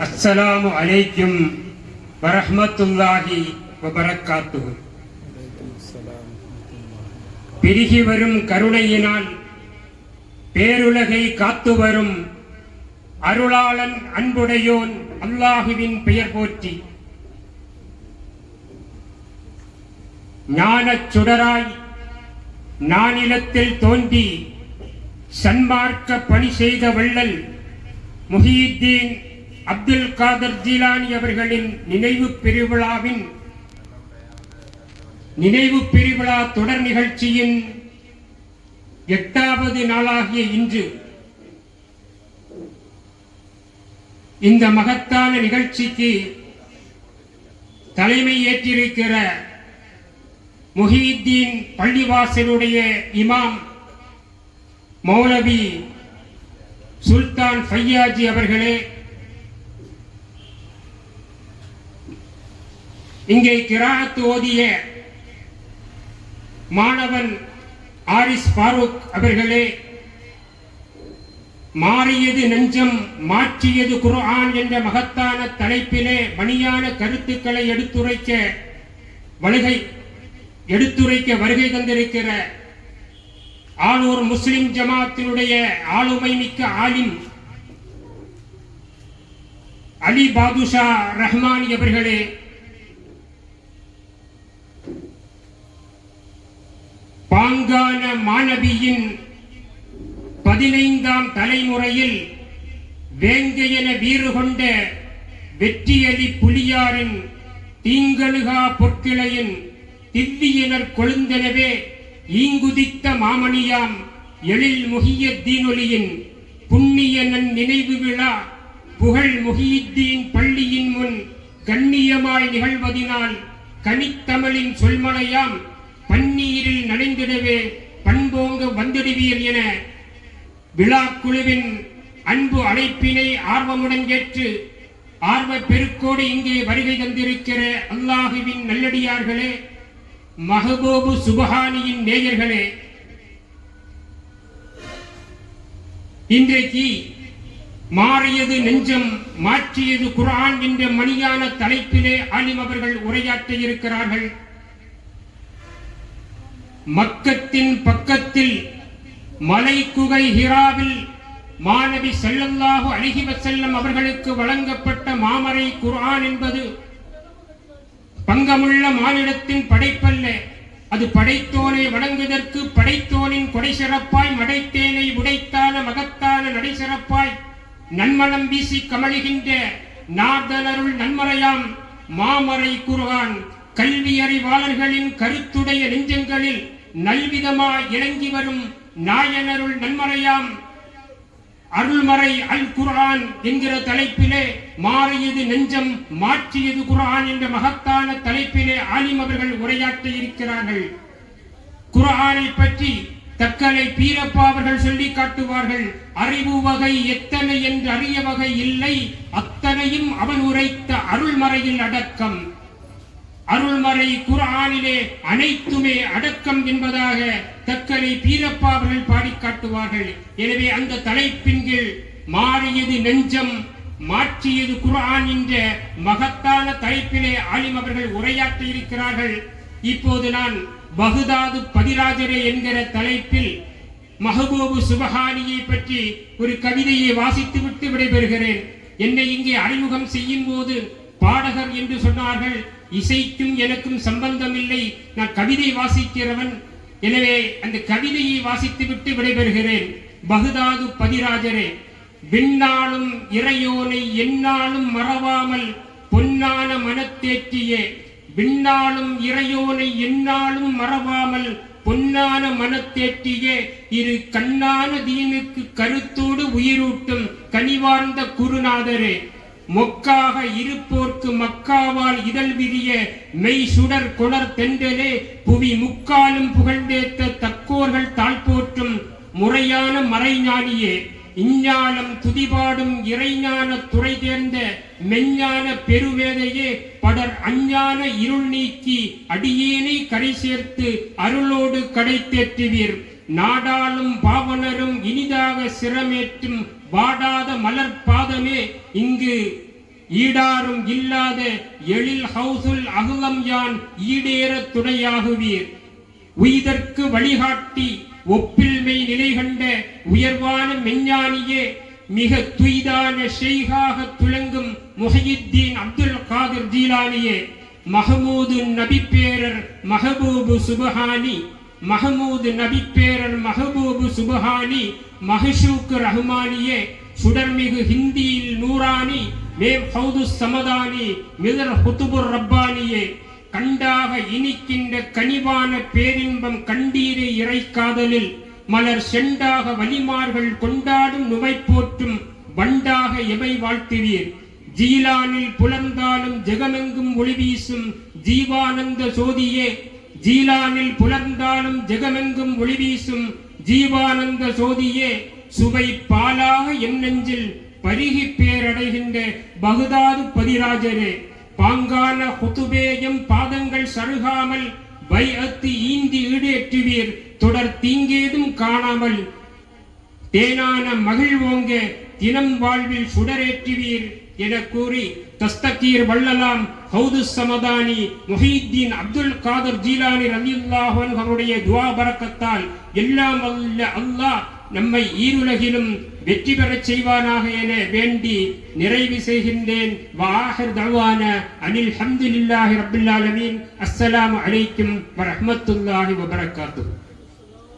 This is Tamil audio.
அஸ்ஸலாமு அலைக்கும் வரஹமத்துல்லாஹி வபரக்காத்து பெருகி வரும் கருணையினால் பேருலகை காத்து வரும் அருளாளன் அன்புடையோன் அல்லாஹுவின் பெயர் போற்றி. ஞானச் சுடராய் நானிலத்தில் தோன்றி சன்மார்க்க பணி செய்த வள்ளல் முஹியுத்தீன் அப்துல் காதர் ஜீலானி அவர்களின் நினைவு பெருவிழாவின் நினைவு பெருவிழா தொடர் நிகழ்ச்சியின் எட்டாவது நாளாகிய இன்று இந்த மகத்தான நிகழ்ச்சிக்கு தலைமை ஏற்றிருக்கிற முஹீத்தீன் பள்ளிவாசலுடைய இமாம் மௌலவி சுல்தான் ஃபையாஜி அவர்களே இங்கே கிராத்து ஓதிய மாணவன் ஆரிஸ் ஃபாரூக் அவர்களே மாறியது நெஞ்சம் மாற்றியது குர்ஆன் என்ற மகத்தான தலைப்பிலே மணியான கருத்துக்களை எடுத்துரைக்க வருகை எடுத்துரைக்க வருகை தந்திருக்கிற ஆளூர் முஸ்லிம் ஜமாத்தினுடைய ஆளுமை மிக்க ஆலிம் அலி பாதுஷா ரஹ்மானி அவர்களே பாங்கான மாணவியின் பதினைந்தாம் தலைமுறையில் வேங்கையென வீறு கொண்ட வெற்றியலி புலியாரின் தீங்கழுகா பொற்கிளையின் திவ்வியினர் கொழுந்தெனவே ஈங்குதித்த மாமணியாம் எழில் முகிய தீனொலியின் புண்ணிய நன் நினைவு விழா புகழ் முகியுத்தீன் பள்ளியின் முன் கண்ணியமாய் நிகழ்வதினால் கனித்தமிழின் சொல்மலையாம் பன்னி நனைந்திடவே பண்போங்க வந்திடுவீர் என விழாக்குழுவின் அன்பு அழைப்பினை ஆர்வமுடன் ஏற்று ஆர்வ பெருக்கோடு இங்கே வருகை தந்திருக்கிற அல்லாஹுவின் நல்லடியார்களே மஹபூபு சுபஹானியின் நேயர்களே. இன்றைக்கு மாறியது நெஞ்சம் மாற்றியது குரான் என்ற மணியான தலைப்பிலே ஆலிம் அவர்கள் உரையாற்ற இருக்கிறார்கள். மக்கத்தின் பக்கத்தில் மலை குகை ஹிராவில் மாணவி ஸல்லல்லாஹு அலைஹி செல்லம் அவர்களுக்கு வழங்கப்பட்ட மாமரை குரான் என்பது பங்கமுள்ள மானிடத்தின் படைப்பல்ல. அது படைத்தோனை வணங்குவதற்கு படைத்தோனின் கொடை சிறப்பாய் மடைத்தேனை உடைத்தான மகத்தான நடை சிறப்பாய் நன்மலம் வீசி கமழுகின்ற நாதலருள் நன்மறையாம் மாமரை குர்ஆன். கல்வி அறிவாளர்களின் கருத்துடைய நெஞ்சங்களில் நல்விதமாய் இறங்கி வரும் நாயனருள் நன்மறையாம் அருள்மறை அல் குர்ஆன் என்கிற தலைப்பிலே மாறியது நெஞ்சம் மாற்றியது குர்ஆன் என்ற மகத்தான தலைப்பிலே ஆலிம் அவர்கள் உரையாற்ற இருக்கிறார்கள் குர்ஆனை பற்றி தக்கலை பீரப்பா அவர்கள் சொல்லி காட்டுவார்கள். அறிவு வகை எத்தனை என்று அறிய வகை இல்லை. அத்தனையும் அவன் உரைத்த அருள்மறையில் அடக்கம். அருள்மறை குர்ஆனிலே அனைத்துமே அடக்கம் என்பதாக தக்கரை பீரப்பா அவர்கள் பாடி காட்டுவார்கள். எனவே அந்த தலைப்பின் கீழ் மாறியது நெஞ்சம் மாற்றியது குர்ஆன் என்ற மகத்தான தலைப்பிலே ஆலிம் அவர்கள் உரையாற்ற இருக்கிறார்கள். இப்போது நான் பகுதாது பதிராஜரே என்கிற தலைப்பில் மஹபூபு சுபஹானியை பற்றி ஒரு கவிதையை வாசித்துவிட்டு விடைபெறுகிறேன். என்னை இங்கே அறிமுகம் செய்யும் போது பாடகர் என்று சொன்னார்கள். இசைக்கும் எனக்கும் சம்பந்தமில்லை. நான் கவிதை வாசிக்கிறவன். எனவே அந்த கவிதையை வாசித்துவிட்டு விடைபெறுகிறேன். பகுதாது பதிராஜரே விண்ணாலும் இறையோனை என்னாலும் மறவாமல் பொன்னான மனத்தேற்றியே. விண்ணாலும் இறையோனை என்னாலும் மறவாமல் பொன்னான மனத்தேற்றியே. இரு கண்ணான தீனுக்கு கருத்தோடு உயிரூட்டும் கனிவார்ந்த குருநாதரே மொக்காக இருப்போர்க்கு மக்காவால் இதழ் விரிய மெய் சுடர் கொணர் தென்றலே புவி முக்காலும் புகழ்ந்தேத்த தக்கோர்கள் தாழ்போற்றும் முறையான மறைஞானியே இஞ்ஞானம் துதிபாடும் இறைஞான துறை தேர்ந்த மெஞ்ஞான பெருவேதையே படர் அஞ்ஞான இருள் நீக்கி அடியேனை கரை சேர்த்து அருளோடு கடை தேற்றுவீர். நாடாளும் பாவனரும் இனிதாக சிரமேற்றும் வாடாத மலர் பாதமே இங்கு ஈடாரும் இல்லாத எழில் ஹவுசுல் அகுலம் யான் ஈடேற துணையாகுவீர். உய்தற்கு வழிகாட்டி ஒப்பில்மை நிலை கண்ட உயர்வான மெஞ்ஞானியே மிக துய்தான ஷெய்காக துளங்கும் முஹியுத்தீன் அப்துல் காதர் ஜீலானியே மஹமூது நபிப்பேரர் மஹபூபு சுபஹானி மஹமூது நபிப்பேரர் மஹபூபு சுபஹானி மஹஷூக் ரஹ்மானியே சுடர்மிகு ஹிந்தியில் நூறானி மேம் ஹவுது சமதானி மிதர் ஹுதுபுர் ரப்பானியே கண்டாக இனிக்கின்ற கனிவான பேரின்பம் கண்டீரை இறைக்காதலில் மலர் செண்டாக வலிமார்கள் கொண்டாடும் நுமை போற்றும் வண்டாக எவை வாழ்த்துவீர் ஜீலானில் புலர்ந்தாலும் ஜெகமெங்கும் ஒளி வீசும் ஜீவானந்த சோதியே ஜீலானில் புலர்ந்தாலும் ஜெகமெங்கும் ஒளி வீசும் ஜீவானந்த சோதியே சுவை பாலாக என் நெஞ்சில் பருகி பேரடைகின்ற பகுதாது பதிராஜரே பாங்கான குத்துபேயம் பாதங்கள் சருகாமல் பைஅத்து ஈந்தி ஈடேற்றுவீர். தொடர் தீங்கேதும் காணாமல் தேனான மகிழ்வோங்க தினம் வாழ்வில் சுடரேற்றுவீர் என கூறி தஸ்தகீர் வள்ளலாம் ஹவுது சமதானி முஹீத்தீன் அப்துல் காதர் ஜீலானி ரலியல்லாஹு அவருடைய துவா பரக்கத்தால் எல்லாம் அல்ல அல்லாஹ் நம்மை ஈருலகிலும் வெற்றி பெறச் செய்வானாக என வேண்டி நிறைவு செய்கின்றேன். வாஹர் தவான அனில் ஹம்துலில்லாஹி ரப்பில் ஆலமீன். அஸ்ஸலாமு அலைக்கும் வரஹமத்துல்லாஹி வபரகாத்துஹு.